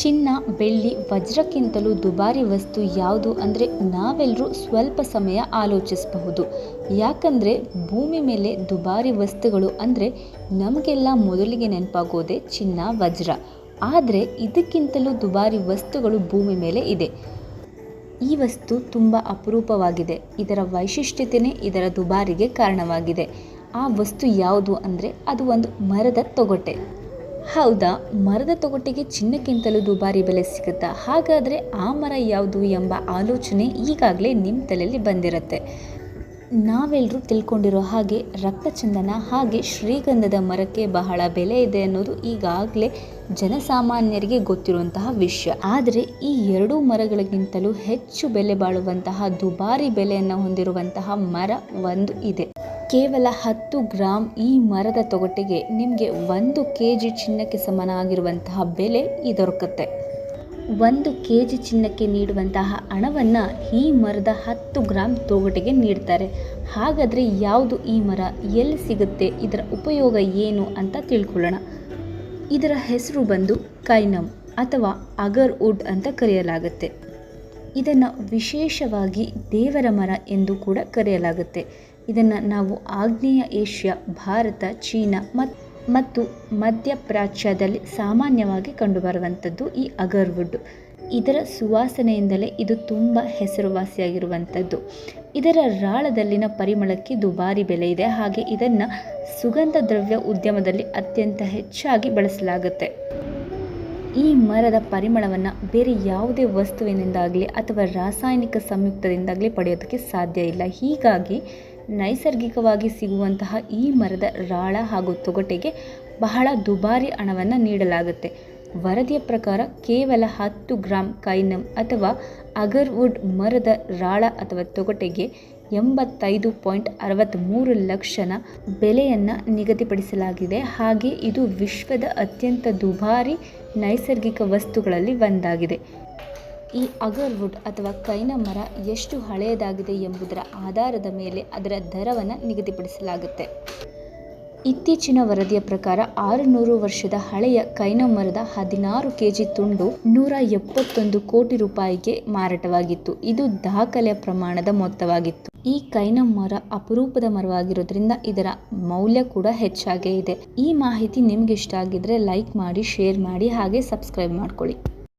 ಚಿನ್ನ, ಬೆಳ್ಳಿ, ವಜ್ರಕ್ಕಿಂತಲೂ ದುಬಾರಿ ವಸ್ತು ಯಾವುದು ಅಂದರೆ ನಾವೆಲ್ಲರೂ ಸ್ವಲ್ಪ ಸಮಯ ಆಲೋಚಿಸಬಹುದು. ಯಾಕಂದರೆ ಭೂಮಿ ಮೇಲೆ ದುಬಾರಿ ವಸ್ತುಗಳು ಅಂದರೆ ನಮಗೆಲ್ಲ ಮೊದಲಿಗೆ ನೆನಪಾಗೋದೆ ಚಿನ್ನ, ವಜ್ರ. ಆದರೆ ಇದಕ್ಕಿಂತಲೂ ದುಬಾರಿ ವಸ್ತುಗಳು ಭೂಮಿ ಮೇಲೆ ಇದೆ. ಈ ವಸ್ತು ತುಂಬ ಅಪರೂಪವಾಗಿದೆ. ಇದರ ವೈಶಿಷ್ಟ್ಯತೆಯೇ ಇದರ ದುಬಾರಿಗೆ ಕಾರಣವಾಗಿದೆ. ಆ ವಸ್ತು ಯಾವುದು ಅಂದರೆ ಅದು ಒಂದು ಮರದ ತೊಗಟೆ. ಹೌದಾ, ಮರದ ತೊಗಟೆಗೆ ಚಿನ್ನಕ್ಕಿಂತಲೂ ದುಬಾರಿ ಬೆಲೆ ಸಿಗುತ್ತಾ? ಹಾಗಾದರೆ ಆ ಮರ ಯಾವುದು ಎಂಬ ಆಲೋಚನೆ ಈಗಾಗಲೇ ನಿಮ್ಮ ತಲೆಯಲ್ಲಿ ಬಂದಿರುತ್ತೆ. ನಾವೆಲ್ಲರೂ ತಿಳ್ಕೊಂಡಿರೋ ಹಾಗೆ ರಕ್ತಚಂದನ, ಹಾಗೆ ಶ್ರೀಗಂಧದ ಮರಕ್ಕೆ ಬಹಳ ಬೆಲೆ ಇದೆ ಅನ್ನೋದು ಈಗಾಗಲೇ ಜನಸಾಮಾನ್ಯರಿಗೆ ಗೊತ್ತಿರುವಂತಹ ವಿಷಯ. ಆದರೆ ಈ ಎರಡೂ ಮರಗಳಿಗಿಂತಲೂ ಹೆಚ್ಚು ಬೆಲೆ ಬಾಳುವಂತಹ, ದುಬಾರಿ ಬೆಲೆಯನ್ನು ಹೊಂದಿರುವಂತಹ ಮರ ಒಂದು ಇದೆ. ಕೇವಲ ಹತ್ತು ಗ್ರಾಂ ಈ ಮರದ ತೊಗಟೆಗೆ ನಿಮಗೆ ಒಂದು ಕೆ ಜಿ ಚಿನ್ನಕ್ಕೆ ಸಮನಾಗಿರುವಂತಹ ಬೆಲೆ ಈ ದೊರಕುತ್ತೆ. ಒಂದು ಕೆ ಜಿ ಚಿನ್ನಕ್ಕೆ ನೀಡುವಂತಹ ಹಣವನ್ನು ಈ ಮರದ ಹತ್ತು ಗ್ರಾಂ ತೊಗಟೆಗೆ ನೀಡ್ತಾರೆ. ಹಾಗಾದರೆ ಯಾವುದು ಈ ಮರ ಎಲ್ಲಿ ಸಿಗುತ್ತೆ? ಇದರ ಉಪಯೋಗ ಏನು ಅಂತ ತಿಳ್ಕೊಳ್ಳೋಣ. ಇದರ ಹೆಸರು ಬಂದು ಕೈನಮ್ ಅಥವಾ ಅಗರ್ ವುಡ್ ಅಂತ ಕರೆಯಲಾಗುತ್ತೆ. ಇದನ್ನು ವಿಶೇಷವಾಗಿ ದೇವರ ಮರ ಎಂದು ಕೂಡ ಕರೆಯಲಾಗುತ್ತೆ. ಇದನ್ನು ನಾವು ಆಗ್ನೇಯ ಏಷ್ಯಾ, ಭಾರತ, ಚೀನಾ ಮತ್ತು ಮತ್ತು ಮಧ್ಯಪ್ರಾಚ್ಯದಲ್ಲಿ ಸಾಮಾನ್ಯವಾಗಿ ಕಂಡುಬರುವಂಥದ್ದು ಈ ಅಗರ್ವುಡ್. ಇದರ ಸುವಾಸನೆಯಿಂದಲೇ ಇದು ತುಂಬ ಹೆಸರುವಾಸಿಯಾಗಿರುವಂಥದ್ದು. ಇದರ ರಾಳದಲ್ಲಿನ ಪರಿಮಳಕ್ಕೆ ದುಬಾರಿ ಬೆಲೆ ಇದೆ. ಹಾಗೆ ಇದನ್ನು ಸುಗಂಧ ದ್ರವ್ಯ ಉದ್ಯಮದಲ್ಲಿ ಅತ್ಯಂತ ಹೆಚ್ಚಾಗಿ ಬಳಸಲಾಗುತ್ತೆ. ಈ ಮರದ ಪರಿಮಳವನ್ನು ಬೇರೆ ಯಾವುದೇ ವಸ್ತುವಿನಿಂದಾಗಲಿ ಅಥವಾ ರಾಸಾಯನಿಕ ಸಂಯುಕ್ತದಿಂದಾಗಲಿ ಪಡೆಯೋದಕ್ಕೆ ಸಾಧ್ಯ ಇಲ್ಲ. ಹೀಗಾಗಿ ನೈಸರ್ಗಿಕವಾಗಿ ಸಿಗುವಂತಹ ಈ ಮರದ ರಾಳ ಹಾಗೂ ತೊಗಟೆಗೆ ಬಹಳ ದುಬಾರಿ ಹಣವನ್ನು ನೀಡಲಾಗುತ್ತೆ. ವರದಿಯ ಪ್ರಕಾರ ಕೇವಲ ಹತ್ತು ಗ್ರಾಮ್ ಕೈನಮ್ ಅಥವಾ ಅಗರ್ವುಡ್ ಮರದ ರಾಳ ಅಥವಾ ತೊಗಟೆಗೆ ಎಂಬತ್ತೈದು ಪಾಯಿಂಟ್ ಅರವತ್ತ್ಮೂರು ಲಕ್ಷನ ಬೆಲೆಯನ್ನು ನಿಗದಿಪಡಿಸಲಾಗಿದೆ. ಹಾಗೆ ಇದು ವಿಶ್ವದ ಅತ್ಯಂತ ದುಬಾರಿ ನೈಸರ್ಗಿಕ ವಸ್ತುಗಳಲ್ಲಿ ಒಂದಾಗಿದೆ. ಈ ಅಗರ್ವುಡ್ ಅಥವಾ ಕೈನ ಮರ ಎಷ್ಟು ಹಳೆಯದಾಗಿದೆ ಎಂಬುದರ ಆಧಾರದ ಮೇಲೆ ಅದರ ದರವನ್ನು ನಿಗದಿಪಡಿಸಲಾಗುತ್ತೆ. ಇತ್ತೀಚಿನ ವರದಿಯ ಪ್ರಕಾರ ಆರುನೂರು ವರ್ಷದ ಹಳೆಯ ಕೈನ ಮರದ ಹದಿನಾರು ಕೆಜಿ ತುಂಡು ನೂರ ಎಪ್ಪತ್ತೊಂದು ಕೋಟಿ ರೂಪಾಯಿಗೆ ಮಾರಾಟವಾಗಿತ್ತು. ಇದು ದಾಖಲೆಯ ಪ್ರಮಾಣದ ಮೊತ್ತವಾಗಿತ್ತು. ಈ ಕೈನ ಮರ ಅಪರೂಪದ ಮರವಾಗಿರೋದ್ರಿಂದ ಇದರ ಮೌಲ್ಯ ಕೂಡ ಹೆಚ್ಚಾಗೇ ಇದೆ. ಈ ಮಾಹಿತಿ ನಿಮ್ಗೆ ಇಷ್ಟ ಆಗಿದ್ರೆ ಲೈಕ್ ಮಾಡಿ, ಶೇರ್ ಮಾಡಿ, ಹಾಗೆ ಸಬ್ಸ್ಕ್ರೈಬ್ ಮಾಡ್ಕೊಳ್ಳಿ.